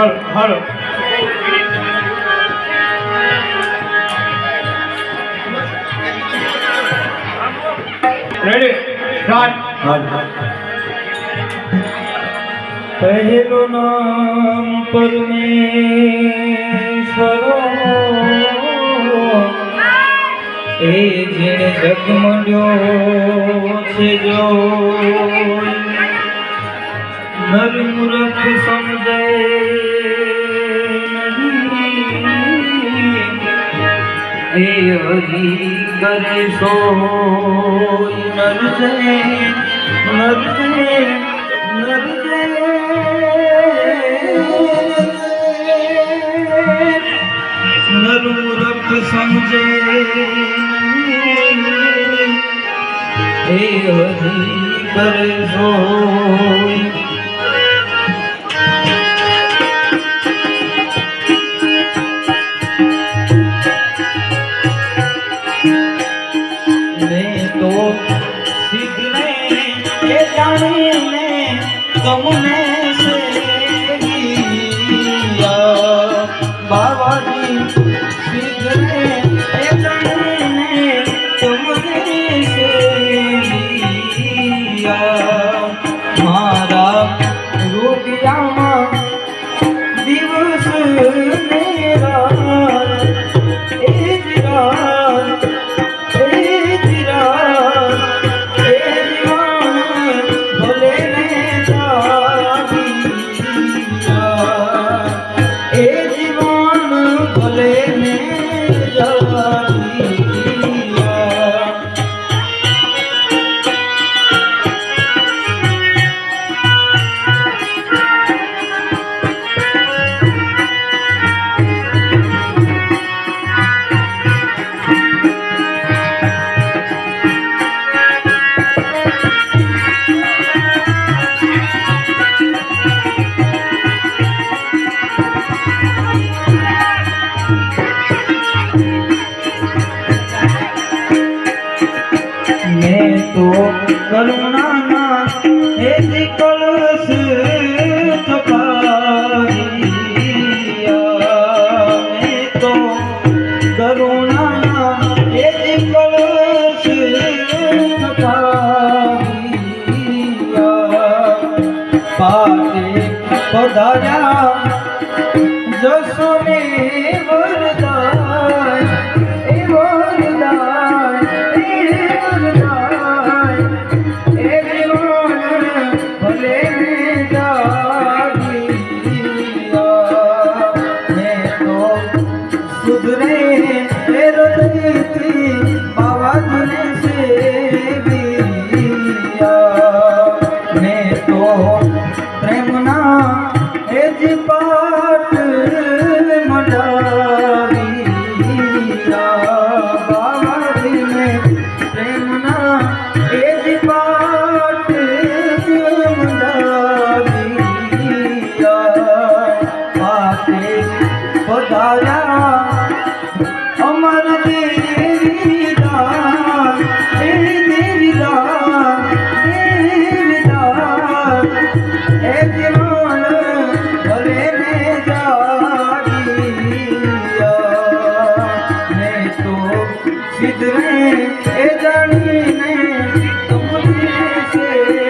હાલો ready start પહેલું નામ પરમેશ્વર. એ જેને જગમડ્યો છે જો. નર મૂર્ખ સમજે એ હરી કરે સોય નર જય નર મૂર્ખ સમજે. એ હરી કરે એ જાણીને તમને बाबा બાબાજી શીઘ્રે એ જાણીને તમને સેવિયા કરુણાના કળશ થપાવ્યા મેં તો કરુણાના હેતી કળશ થપાવ્યા પાટે પધાર્યા સુધરે એ હૃદયથી બાવાજીને સેવિયા મેં તો પ્રેમના એ જ પાઠ મંડાવ્યા બાવાજીને પ્રેમના એ જ પાઠ મંડાવ્યા પાતે પધાર્યા સિદ્ધરે એ જાણીને તમને સેવિયા